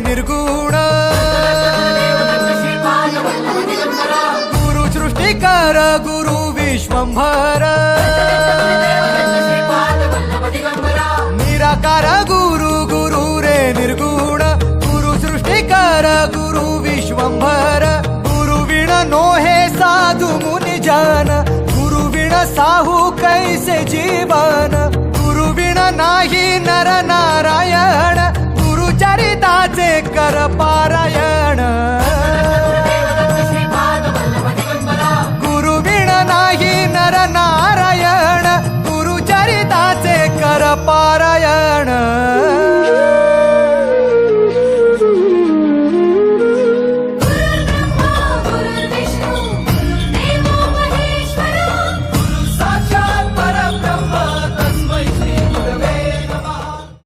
निर्गुण। गुरु सृष्टिकर गुरु विश्वंभर। निराकार गुरु गुरु रे निर्गुण। गुरु सृष्टिकर गुरु विश्वंभर। गुरु विण नो हे साधु मुनि जन। गुरु साहू कैसे गुरु ही नरनारायण गुरुचरिताचे कर पारायण.